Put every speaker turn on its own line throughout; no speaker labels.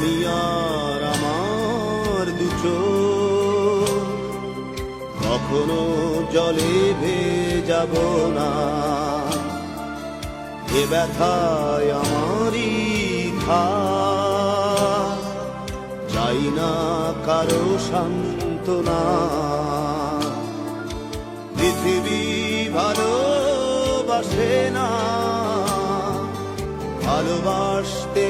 আমি আর আমার দুচো কখনো জলে ভেজাব না। এ ব্যথায় আমারই খা চাই না কারও সান্ত্বনা। পৃথিবী ভালোবাসে না। ভালোবাসতে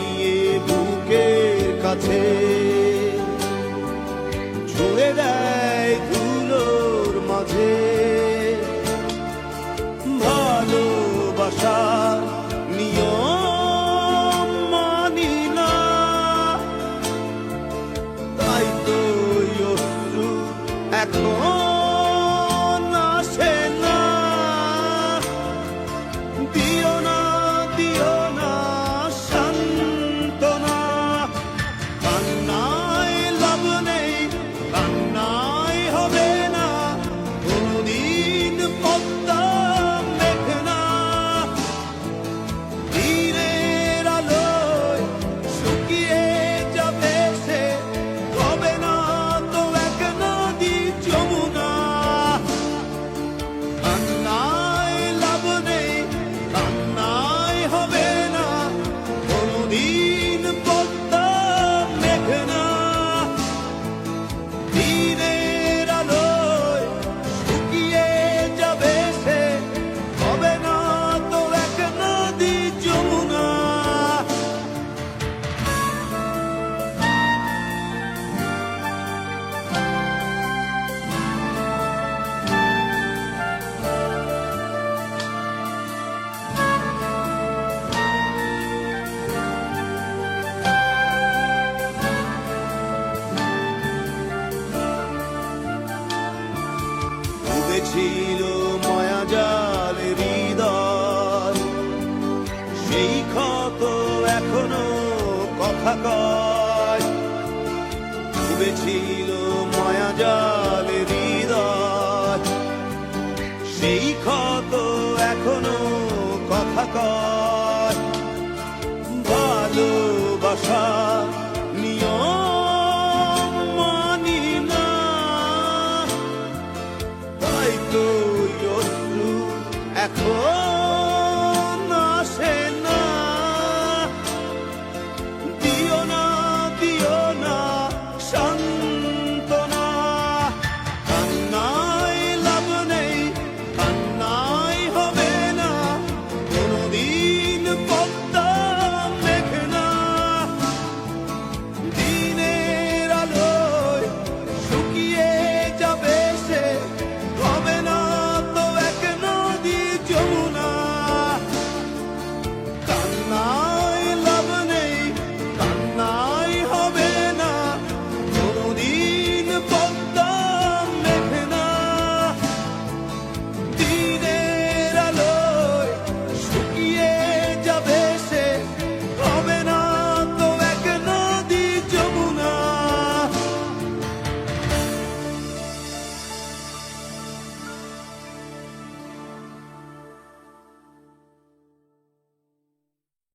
থাকায় ডুবেছিল মায়া জালে হৃদয়। সেই ক্ষত এখনও কথা কয়। ভালোবাসা